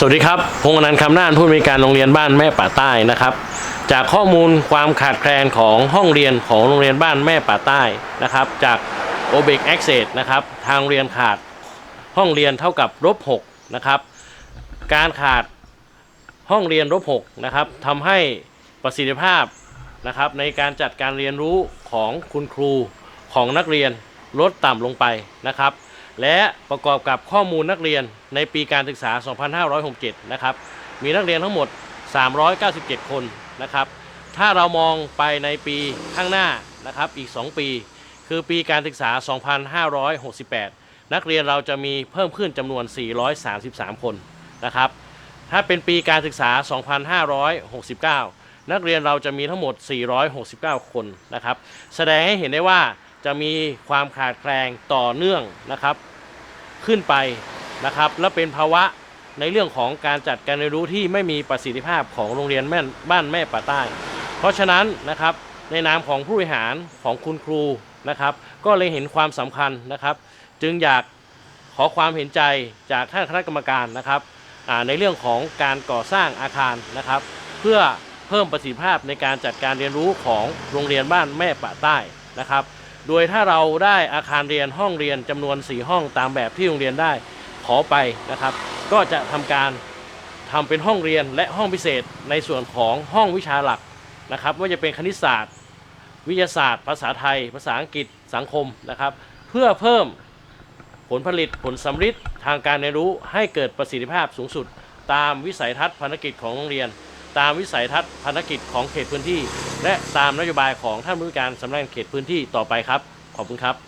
สวัสดีครับ พงษ์อนันต์คำน่านผู้อำนวยการโรงเรียนบ้านแม่ป่าใต้นะครับ จากข้อมูลความขาดแคลนของห้องเรียนของโรงเรียนบ้านแม่ป่าใต้นะครับ จาก o b e c Access นะครับ ทางโรงเรียนขาดห้องเรียนเท่ากับลบ6นะครับ การขาดห้องเรียนลบ6นะครับทำให้ประสิทธิภาพนะครับในการจัดการเรียนรู้ของคุณครูของนักเรียนลดต่ำลงไปนะครับ และประกอบกับข้อมูลนักเรียนในปีการศึกษา 2567 นะครับ มีนักเรียนทั้งหมด 397 คนนะครับ ถ้าเรามองไปในปีข้างหน้านะครับ อีก 2 ปี คือปีการศึกษา 2568 นักเรียนเราจะมีเพิ่มขึ้นจำนวน 433 คนนะครับ ถ้าเป็นปีการศึกษา 2569 นักเรียนเราจะมีทั้งหมด 469 คนนะครับ แสดงให้เห็นได้ว่า จะมีความขาดแคลนต่อเนื่องนะครับ ขึ้นไปนะครับ และเป็นภาวะในเรื่องของการจัดการเรียนรู้ที่ไม่มีประสิทธิภาพของโรงเรียนแม่บ้านแม่ป่าใต้ เพราะฉะนั้นนะครับในนามของผู้บริหารของคุณครูนะครับ ก็เลยเห็นความสำคัญนะครับ จึงอยากขอความเห็นใจจากท่านคณะกรรมการนะครับในเรื่องของการก่อสร้างอาคารนะครับ เพื่อเพิ่มประสิทธิภาพในการจัดการเรียนรู้ของโรงเรียนบ้านแม่ป่าใต้นะครับ โดยถ้าเราได้อาคารเรียนห้องเรียนจำนวน 4 ห้องตามแบบที่โรงเรียนได้ขอไปนะครับ ก็จะทำการทำเป็นห้องเรียนและห้องพิเศษในส่วนของห้องวิชาหลักนะครับว่าจะเป็นคณิตศาสตร์ วิทยาศาสตร์ ภาษาไทย ภาษาอังกฤษสังคมนะครับ เพื่อเพิ่มผลผลิตผลสำฤทธิ์ทางการเรียนรู้ให้เกิดประสิทธิภาพสูงสุด ตามวิสัยทัศน์ภารกิจของโรงเรียน ตามวิสัยทัศน์ภารกิจของเขตพื้นที่ และตามนโยบายของท่านผู้การสำนักงานเขตพื้นที่ต่อไปครับ ขอบคุณครับ